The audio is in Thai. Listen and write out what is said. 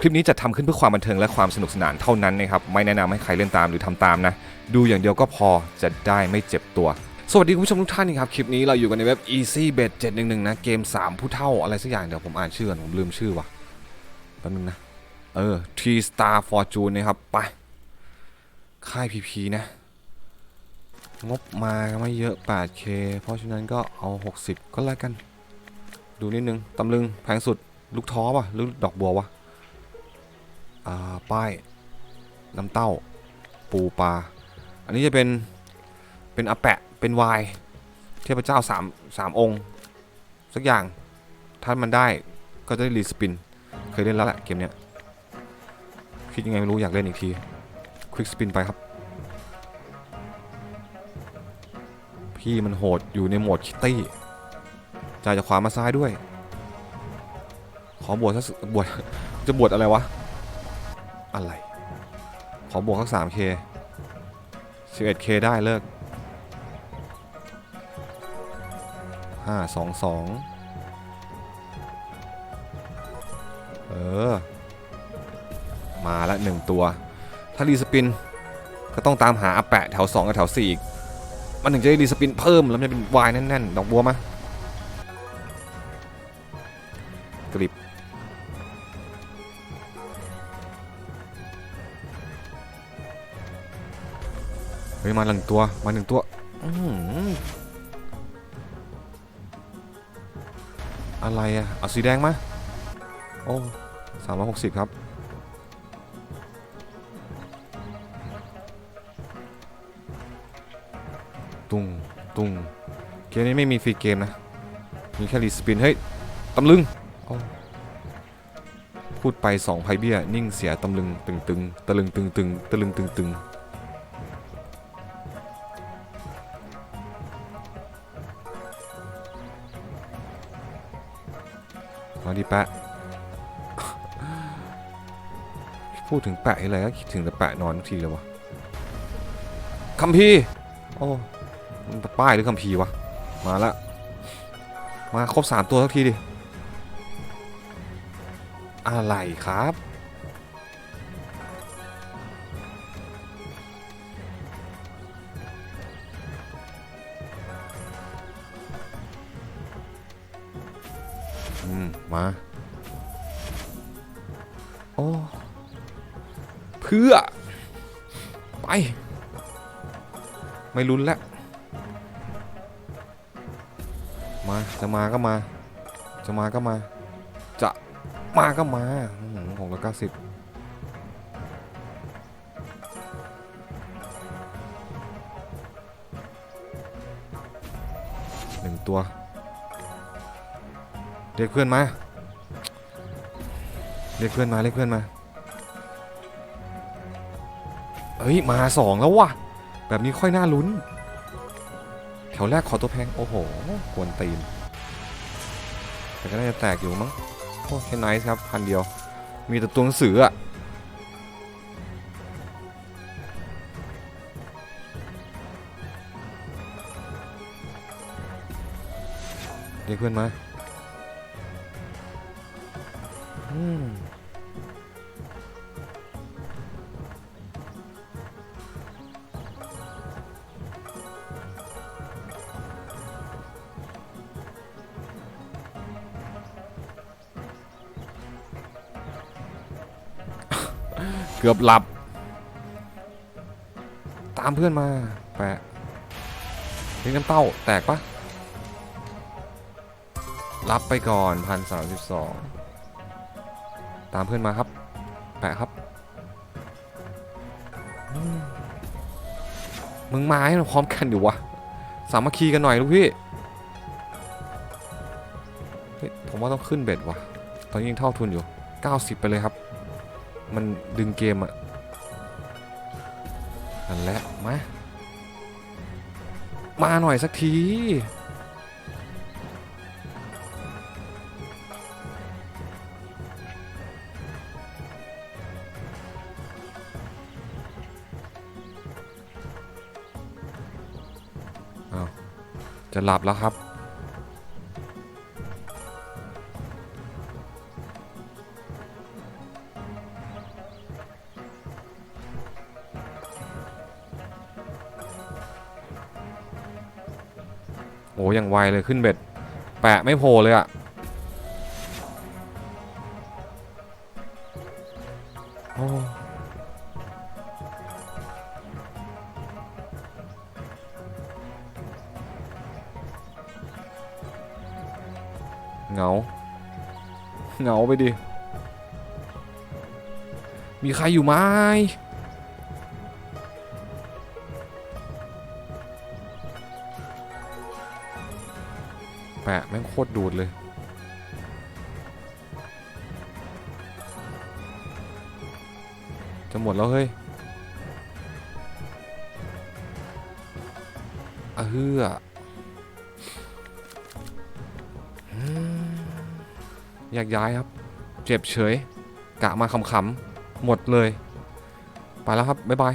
คลิปนี้จะทำขึ้นเพื่อความบันเทิงและความสนุกสนานเท่านั้นนะครับ ไม่แนะนำให้ใครเล่นตามหรือทำตามนะ ดูอย่างเดียวก็พอจะได้ไม่เจ็บตัว สวัสดีคุณผู้ชมทุกท่านครับ คลิปนี้เราอยู่กันในเว็บ easy bet 711 นะ เกม 3 ผู้เท่าอะไรสักอย่างเดี๋ยวผมอ่านชื่อก่อนผมลืมชื่อว่ะแป๊บนึงนะ เออ T Star Fortune นะครับ ไป ค่าย PP นะ งบมาไม่เยอะ 8K เพราะฉะนั้นก็เอา 60 ก็แล้วกัน ดูนิดนึงตำลึงแพงสุด ลูกท้อป่ะหรือดอกบัววะอ่า ป้ายน้ำเต้าปูปลา อันนี้จะเป็น เป็นอาแปะ เป็นวายเทพเจ้าสามสามองค์ สักอย่าง ถ้ามันได้ก็จะได้รีสปิน เคยเล่นแล้วแหละเกมเนี้ย คิดยังไงไม่รู้อยากเล่นอีกที ควิกสปินไปครับ พี่มันโหดอยู่ในโหมดคิตตี้จ่ายจากขวามาซ้ายด้วย ขอบวชสักบวชจะบวชอะไรวะ อะไร ขอบวกสัก 3k 11k ได้เลิก 5 2 2 เออ มาละหนึ่งตัว ถ้ารีสปิน ก็ต้องตามหาอแปะแถว 2 กับแถว 4 อีก มันถึงจะได้รีสปินเพิ่มแล้วมันจะเป็นวายแน่น ๆ ดอกบัวมา ฮ้ยมาหนึ่งตัวมาหนึ่งตัวอื้อหืออะไรอะเอาสีแดงมาโอ้สามร้อยหกสิบครับตุงตุงเกมนี้ไม่มีฟรีเกมนะ มีแค่รีสปิน เฮ้ย ตำลึงโอ้พูดไปสองไพ่เบี้ย นิ่งเสียตำลึงตึงตึงตะลึงตึงตึงตะลึงตึงตึง มาดิแปะ พูดถึงแปะอะไรก็คิดถึงแต่แปะนอนทุกทีเลยวะคัมพีโอ้มันป้ายหรือคัมพีวะ มาละ มาครบสามตัวทุกทีดิ อะไรครับ มา โอ้ เพื่อ ไป ไม่ลุ้นแล้ว มา จะมาก็มา จะมาก็มา จะมาก็มาหกร้อยเก้าสิบหนึ่งตัว เรียกเพื่อนมา เรียกเพื่อนมาเรียกเพื่อนมาเฮ้ยมาสองแล้วว่ะ แบบนี้ค่อยน่าลุ้น แถวแรกขอตัวแพง โอ้โหกวนตีน แต่ก็น่าจะแตกอยู่มั้งโอ้แค่ไนส์ครับ พันเดียว มีแต่ตัวหนังสืออะเรียกเพื่อนมา อืม กือบหลับ ตามเพื่อนมาแปะเลี้ยงน้ำเต้าแตกปะรับไปก่อนพันสามสิบสองตามเพื่อนมาครับ แปะครับ มึงมาให้เราพร้อมกันดิวะ สามัคคีกันหน่อยลูกพี่เฮ้ยผมว่าต้องขึ้นเบ็ดวะตอนนี้ยังเท่าทุนอยู่ 90 ไปเลยครับ มันดึงเกมอะนั่นแหละมา มาหน่อยสักทีอ้าวจะหลับแล้วครับ โอ้ยังไวเลยขึ้นเบ็ด แปะไม่โผล่เลยอะโอ้เงา เงาไปดิ มีใครอยู่ไหม แปะแม่งโคตรดูดเลย จะหมดแล้วเฮ้ยอะเฮืออืมอยากย้ายครับ เจ็บเฉย กะมาขำๆ หมดเลย ไปแล้วครับ บ๊ายบาย